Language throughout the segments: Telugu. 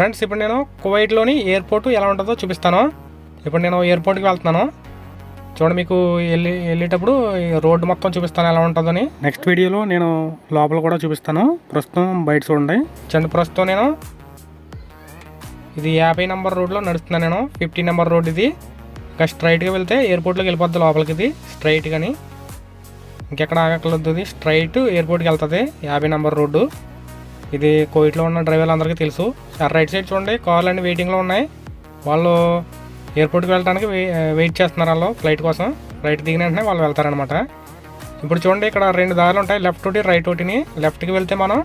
ఫ్రెండ్స్ ఇప్పుడు నేను కువైట్లోని ఎయిర్పోర్ట్ ఎలా ఉంటుందో చూపిస్తాను. ఇప్పుడు నేను ఎయిర్పోర్ట్కి వెళ్తున్నాను. చూడండి మీకు వెళ్ళి వెళ్ళేటప్పుడు రోడ్డు మొత్తం చూపిస్తాను ఎలా ఉంటుందని. నెక్స్ట్ వీడియోలో నేను లోపల కూడా చూపిస్తాను. ప్రస్తుతం బయట చూడండి. చూడండి ప్రస్తుతం నేను ఇది యాభై నెంబర్ రోడ్లో నడుస్తున్నాను నేను. ఫిఫ్టీ నెంబర్ రోడ్ ఇది. ఇంకా స్ట్రైట్గా వెళ్తే ఎయిర్పోర్ట్లోకి వెళ్ళిపోద్ది లోపలికి ఇది స్ట్రైట్ కానీ ఇంకెక్కడ ఆగట్లేదు ఇది స్ట్రైట్ ఎయిర్పోర్ట్కి వెళ్తుంది యాభై నెంబర్ రోడ్డు. ఇది కోవిట్లో ఉన్న డ్రైవర్లు అందరికీ తెలుసు రైట్ సైడ్ చూడండి కార్లు అన్ని వెయిటింగ్లో ఉన్నాయి. వాళ్ళు ఎయిర్పోర్ట్కి వెళ్ళడానికి వెయిట్ చేస్తున్నారు వాళ్ళు ఫ్లైట్ కోసం. ఫ్లైట్ దిగిన వెంటనే వాళ్ళు వెళ్తారనమాట ఇప్పుడు చూడండి ఇక్కడ రెండు దారులు ఉంటాయి లెఫ్ట్ ఒకటి రైట్ ఒకటిని. లెఫ్ట్కి వెళ్తే మనం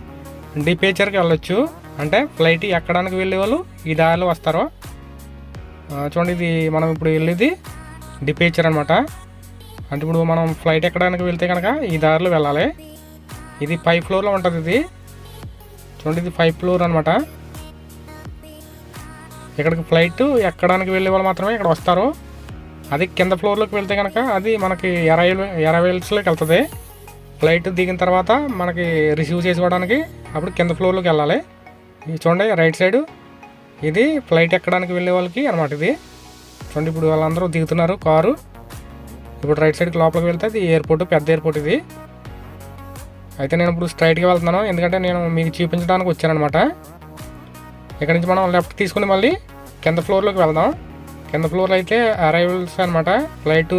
డిపేచర్కి వెళ్ళొచ్చు. అంటే ఫ్లైట్ ఎక్కడానికి వెళ్ళే వాళ్ళు ఈ దారిలో వస్తారు. చూడండి ఇది మనం ఇప్పుడు వెళ్ళేది డిపేచర్ అనమాట అంటే ఇప్పుడు మనం ఫ్లైట్ ఎక్కడానికి వెళ్తే కనుక ఈ దారిలో వెళ్ళాలి. ఇది ఫైవ్ ఫ్లోర్లో ఉంటుంది ఇది. చూడండి ఇది ఫైవ్ ఫ్లోర్ అనమాట ఇక్కడికి ఫ్లైట్ ఎక్కడానికి వెళ్ళే వాళ్ళు మాత్రమే ఇక్కడ వస్తారు. అది కింద ఫ్లోర్లోకి వెళ్తే కనుక అది మనకి ఎరైవ్ ఎరైవల్స్లోకి వెళ్తుంది. ఫ్లైట్ దిగిన తర్వాత మనకి రిసీవ్ చేసుకోవడానికి అప్పుడు కింద ఫ్లోర్లోకి వెళ్ళాలి. ఇది చూడండి రైట్ సైడ్ ఇది ఫ్లైట్ ఎక్కడానికి వెళ్ళే వాళ్ళకి అనమాట ఇది. చూడండి ఇప్పుడు వాళ్ళందరూ దిగుతున్నారు కారు. ఇప్పుడు రైట్ సైడ్కి లోపలికి వెళ్తే అది ఎయిర్పోర్ట్ పెద్ద ఎయిర్పోర్ట్ ఇది. అయితే నేను ఇప్పుడు స్ట్రైట్గా వెళ్తున్నాను. ఎందుకంటే నేను మీకు చూపించడానికి వచ్చానమాట ఇక్కడ నుంచి మనం లెఫ్ట్ తీసుకుని మళ్ళీ కింద ఫ్లోర్లోకి వెళ్దాం. కింద ఫ్లోర్లో అయితే అరైవల్స్ అనమాట ఫ్లైట్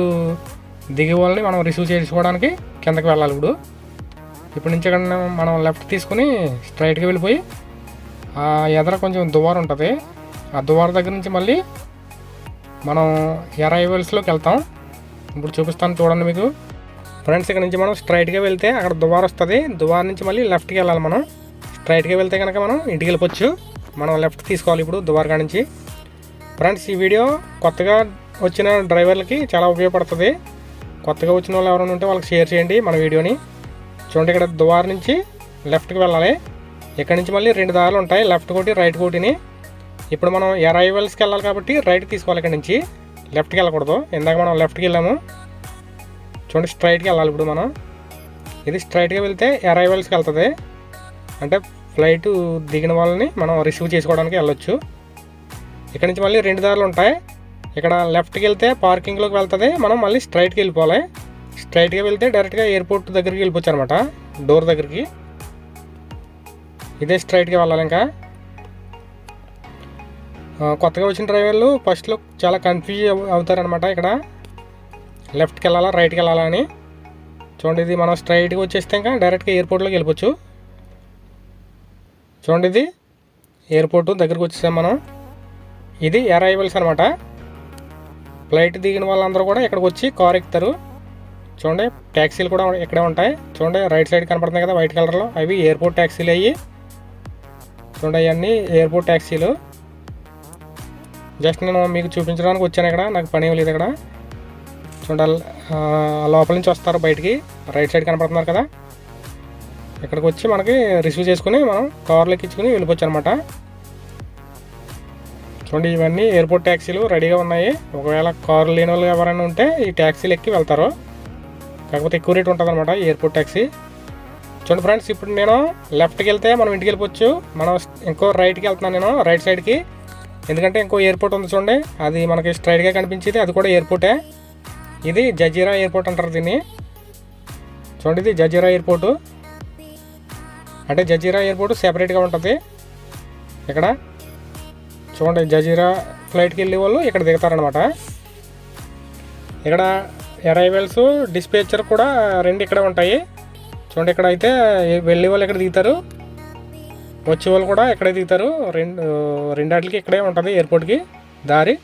దిగే వాళ్ళని మనం రిసీవ్ చేసుకోవడానికి కిందకి వెళ్ళాలి ఇప్పుడు. ఇప్పటి నుంచి ఇక్కడ మనం లెఫ్ట్ తీసుకుని స్ట్రైట్గా వెళ్ళిపోయి ఆ ఎదర కొంచెం దువారం ఉంటుంది. ఆ దువార దగ్గర నుంచి మళ్ళీ మనం అరైవల్స్లోకి వెళ్తాం. ఇప్పుడు చూపిస్తాను చూడండి మీకు. ఫ్రెండ్స్ ఇక్కడ నుంచి మనం స్ట్రైట్గా వెళ్తే అక్కడ దువార వస్తుంది. దువార నుంచి మళ్ళీ లెఫ్ట్కి వెళ్ళాలి మనం. స్ట్రైట్గా వెళ్తే కనుక మనం ఇంటికి వెళ్ళిపోవచ్చు. మనం లెఫ్ట్ తీసుకోవాలి ఇప్పుడు దువార్ కాడ నుంచి. ఫ్రెండ్స్ ఈ వీడియో కొత్తగా వచ్చిన డ్రైవర్లకి చాలా ఉపయోగపడుతుంది. కొత్తగా వచ్చిన వాళ్ళు ఎవరైనా ఉంటే వాళ్ళకి షేర్ చేయండి మన వీడియోని చూడండి ఇక్కడ దువార్ నుంచి లెఫ్ట్కి వెళ్ళాలి. ఇక్కడ నుంచి మళ్ళీ రెండు దారులు ఉంటాయి లెఫ్ట్ కోటి రైట్ కోటిని. ఇప్పుడు మనం అరైవల్స్కి వెళ్ళాలి కాబట్టి రైట్ తీసుకోవాలి ఇక్కడ నుంచి. లెఫ్ట్కి వెళ్ళకూడదు. ఇందాక మనం లెఫ్ట్కి వెళ్ళాము. చూడండి స్ట్రైట్గా వెళ్ళాలి ఇప్పుడు మనం. ఇది స్ట్రైట్గా వెళ్తే అరైవల్స్కి వెళ్తుంది. అంటే ఫ్లైట్ దిగిన వాళ్ళని మనం రిసీవ్ చేసుకోవడానికి వెళ్ళొచ్చు. ఇక్కడ నుంచి మళ్ళీ రెండు దారులు ఉంటాయి. ఇక్కడ లెఫ్ట్కి వెళ్తే పార్కింగ్లోకి వెళ్తుంది. మనం మళ్ళీ స్ట్రైట్కి వెళ్ళిపోవాలి. స్ట్రైట్గా వెళ్తే డైరెక్ట్గా ఎయిర్పోర్ట్ దగ్గరికి వెళ్ళిపోవచ్చు అనమాట డోర్ దగ్గరికి. ఇదే స్ట్రైట్గా వెళ్ళాలి ఇంకా. కొత్తగా వచ్చిన డ్రైవర్లు ఫస్ట్లో చాలా కన్ఫ్యూజ్ అవుతారనమాట ఇక్కడ. లెఫ్ట్కి వెళ్ళాలా రైట్కి వెళ్ళాలా అని. చూడండి ఇది మనం స్ట్రైట్గా వచ్చేస్తే ఇంకా డైరెక్ట్గా ఎయిర్పోర్ట్లోకి వెళ్ళిపోవచ్చు. చూడండి ఇది ఎయిర్పోర్ట్ దగ్గరకు వచ్చేసాం మనం. ఇది అరైవల్స్ అనమాట ఫ్లైట్ దిగిన వాళ్ళందరూ కూడా ఇక్కడికి వచ్చి కార్ ఎక్కుతారు. చూడండి ట్యాక్సీలు కూడా ఇక్కడే ఉంటాయి. చూడండి రైట్ సైడ్ కనపడుతున్నాయి కదా వైట్ కలర్లో. అవి ఎయిర్పోర్ట్ ట్యాక్సీలు అయ్యి. చూడండి అవన్నీ ఎయిర్పోర్ట్ ట్యాక్సీలు జస్ట్ నేను మీకు చూపించడానికి వచ్చాను ఇక్కడ. నాకు పని లేదు ఇక్కడ. చూడాలి లోపల నుంచి వస్తారు బయటికి. రైట్ సైడ్ కనపడుతున్నారు కదా. ఇక్కడికి వచ్చి మనకి రిసీవ్ చేసుకుని మనం కార్లు ఎక్కించుకుని వెళ్ళిపోవచ్చు అనమాట చూడండి ఇవన్నీ ఎయిర్పోర్ట్ ట్యాక్సీలు రెడీగా ఉన్నాయి. ఒకవేళ కారు లేని వాళ్ళు ఎవరైనా ఉంటే ఈ ట్యాక్సీలు ఎక్కి వెళ్తారు. కాకపోతే ఎక్కువ రేట్ ఉంటుంది అనమాట ఎయిర్పోర్ట్ ట్యాక్సీ చూడండి ఫ్రెండ్స్ ఇప్పుడు నేను లెఫ్ట్కి వెళ్తే మనం ఇంటికి వెళ్ళిపోవచ్చు. మనం ఇంకో రైట్కి వెళ్తున్నాను నేను రైట్ సైడ్కి. ఎందుకంటే ఇంకో ఎయిర్పోర్ట్ ఉంది చూడండి. అది మనకి స్ట్రైట్గా కనిపించేది. అది కూడా ఎయిర్పోర్టే. ఇది జజీరా ఎయిర్పోర్ట్ అంటారు దీన్ని. చూడండి ఇది జజీరా ఎయిర్పోర్టు. అంటే జజీరా ఎయిర్పోర్ట్ సెపరేట్గా ఉంటుంది. ఇక్కడ చూడండి జజీరా ఫ్లైట్కి వెళ్ళే వాళ్ళు ఇక్కడ దిగుతారనమాట ఇక్కడ అరైవల్స్ డిస్పేచర్ కూడా రెండు ఇక్కడ ఉంటాయి. చూడండి ఇక్కడ అయితే వెళ్ళే వాళ్ళు ఇక్కడ దిగుతారు. వచ్చే వాళ్ళు కూడా ఇక్కడే దిగుతారు. రెండు రెండాటికి ఇక్కడే ఉంటుంది ఎయిర్పోర్ట్కి దారి.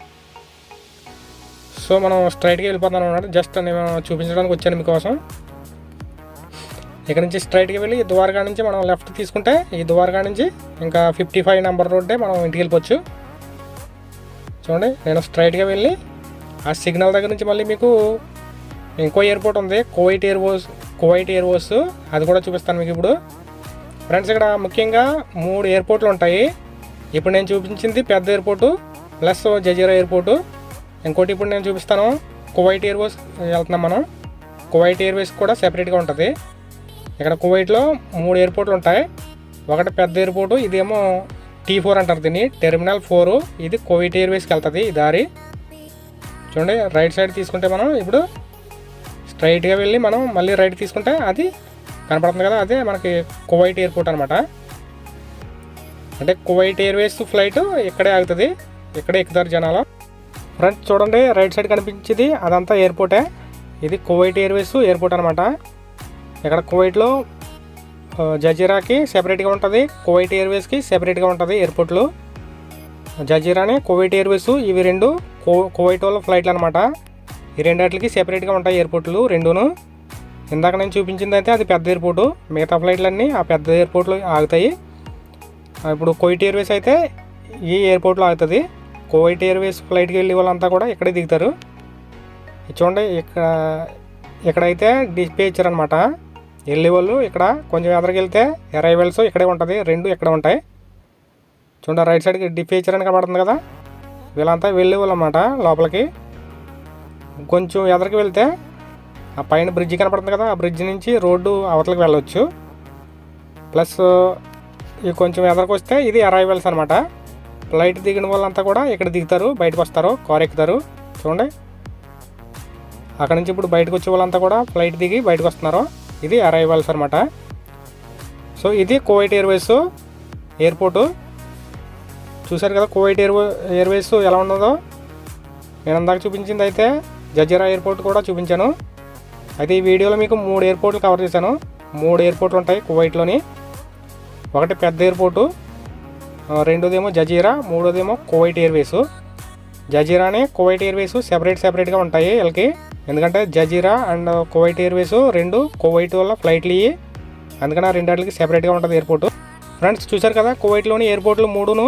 సో మనం స్ట్రైట్గా వెళ్ళిపోతాం అనమాట జస్ట్ నేను చూపించడానికి వచ్చాను మీకోసం. ఇక్కడ నుంచి స్ట్రైట్గా వెళ్ళి ఈ ద్వారకా నుంచి మనం లెఫ్ట్ తీసుకుంటే ఈ ద్వారకా నుంచి ఇంకా ఫిఫ్టీ ఫైవ్ నెంబర్ రోడ్డే మనం ఇంటికి వెళ్ళిపోవచ్చు. చూడండి నేను స్ట్రైట్గా వెళ్ళి ఆ సిగ్నల్ దగ్గర నుంచి మళ్ళీ మీకు ఇంకో ఎయిర్పోర్ట్ ఉంది కోవైట్ ఎయిర్పోర్స్ కోవైట్ ఎయిర్పోర్స్ అది కూడా చూపిస్తాను మీకు ఇప్పుడు. ఫ్రెండ్స్ ఇక్కడ ముఖ్యంగా మూడు ఎయిర్పోర్ట్లు ఉంటాయి. ఇప్పుడు నేను చూపించింది పెద్ద ఎయిర్పోర్టు ప్లస్ జజీరా ఎయిర్పోర్టు ఇంకోటి ఇప్పుడు నేను చూపిస్తాను. కువైట్ ఎయిర్వేస్ వెళ్తున్నాం మనం. కువైట్ ఎయిర్వేస్ కూడా సెపరేట్గా ఉంటుంది. ఇక్కడ కువైట్లో మూడు ఎయిర్పోర్ట్లు ఉంటాయి. ఒకటి పెద్ద ఎయిర్పోర్టు ఇదేమో టీ ఫోర్ అంటారు దీన్ని. టెర్మినల్ ఫోర్ ఇది కువైట్ ఎయిర్వేస్కి వెళ్తుంది ఈ దారి. చూడండి రైట్ సైడ్ తీసుకుంటే మనం ఇప్పుడు స్ట్రైట్గా వెళ్ళి మనం మళ్ళీ రైట్ తీసుకుంటే అది కనపడుతుంది కదా అదే మనకి కువైట్ ఎయిర్పోర్ట్ అనమాట అంటే కువైట్ ఎయిర్వేస్ ఫ్లైట్ ఇక్కడే ఆగుతుంది. ఇక్కడే ఎక్కుతారు జనాలు. ఫ్రంట్ చూడండి రైట్ సైడ్ కనిపించేది అదంతా ఎయిర్పోర్టే. ఇది కువైట్ ఎయిర్వేస్ ఎయిర్పోర్ట్ అనమాట ఇక్కడ కువైట్లో జజీరాకి సెపరేట్గా ఉంటుంది కువైట్ ఎయిర్వేస్కి సెపరేట్గా ఉంటుంది ఎయిర్పోర్ట్లు. జజీరాని కువైట్ ఎయిర్వేస్ ఇవి రెండు కో కువైట్ వాళ్ళ ఫ్లైట్లు అనమాట ఈ రెండిటికి సెపరేట్గా ఉంటాయి ఎయిర్పోర్ట్లు రెండును. ఇందాక నేను చూపించింది అయితే అది పెద్ద ఎయిర్పోర్టు. మిగతా ఫ్లైట్లన్నీ ఆ పెద్ద ఎయిర్పోర్ట్లు ఆగుతాయి. ఇప్పుడు కువైట్ ఎయిర్వేస్ అయితే ఈ ఎయిర్పోర్ట్లో ఆగుతుంది. కువైట్ ఎయిర్వేస్ ఫ్లైట్కి వెళ్ళే వాళ్ళంతా కూడా ఇక్కడే దిగుతారు. చూడండి ఇక్కడ ఇక్కడైతే డిస్పేచర్ అనమాట వెళ్ళే వాళ్ళు ఇక్కడ కొంచెం ఎదరికి వెళ్తే అరైవల్స్ ఇక్కడే ఉంటుంది రెండు ఇక్కడ ఉంటాయి. చూడండి రైట్ సైడ్కి డిపేచర్ అని కనబడుతుంది కదా. వీళ్ళంతా వెళ్ళే వాళ్ళు అనమాట లోపలికి. కొంచెం ఎదరికి వెళ్తే ఆ పైన బ్రిడ్జ్ కనపడుతుంది కదా ఆ బ్రిడ్జ్ నుంచి రోడ్డు అవతలకి వెళ్ళవచ్చు ప్లస్ ఇది కొంచెం ఎదరికి వస్తే ఇది అరైవల్స్ అనమాట ఫ్లైట్ దిగిన వాళ్ళంతా కూడా ఇక్కడ దిగుతారు బయటకు వస్తారు కార్ ఎక్కుతారు. చూడండి. అక్కడ నుంచి ఇప్పుడు బయటకు వచ్చే వాళ్ళంతా కూడా ఫ్లైట్ దిగి బయటకు వస్తున్నారు. ఇది అరైవల్స్ అనమాట సో ఇది కువైట్ ఎయిర్వేస్ ఎయిర్పోర్టు చూశారు కదా కోవైట్ ఎయిర్ ఎయిర్వేస్ ఎలా ఉన్నదో? నేను అందాక చూపించింది అయితే జజీరా ఎయిర్పోర్ట్ కూడా చూపించాను. అయితే ఈ వీడియోలో మీకు మూడు ఎయిర్పోర్ట్లు కవర్ చేశాను. మూడు ఎయిర్పోర్ట్లు ఉంటాయి కువైట్లోని ఒకటి పెద్ద ఎయిర్పోర్టు రెండోదేమో జజీరా మూడోదేమో కువైట్ ఎయిర్వేస్. జజీరానే కువైట్ ఎయిర్వేస్ సెపరేట్ సెపరేట్గా ఉంటాయి వీళ్ళకి ఎందుకంటే జజీరా అండ్ కువైట్ ఎయిర్వేస్ రెండు కువైట్ వల్ల ఫ్లైట్లు ఇవి అందుకని ఆ రెండాటికి సెపరేట్గా ఉంటుంది ఎయిర్పోర్ట్. ఫ్రెండ్స్ చూశారు కదా కువైట్లోని ఎయిర్పోర్ట్లు మూడును?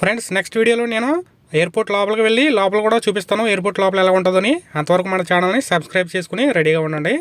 ఫ్రెండ్స్ నెక్స్ట్ వీడియోలో నేను ఎయిర్పోర్ట్ లోపలికి వెళ్ళి లోపల కూడా చూపిస్తాను ఎయిర్పోర్ట్ లోపల ఎలా ఉంటుందని. అంతవరకు మన ఛానల్ని సబ్స్క్రైబ్ చేసుకుని రెడీగా ఉండండి.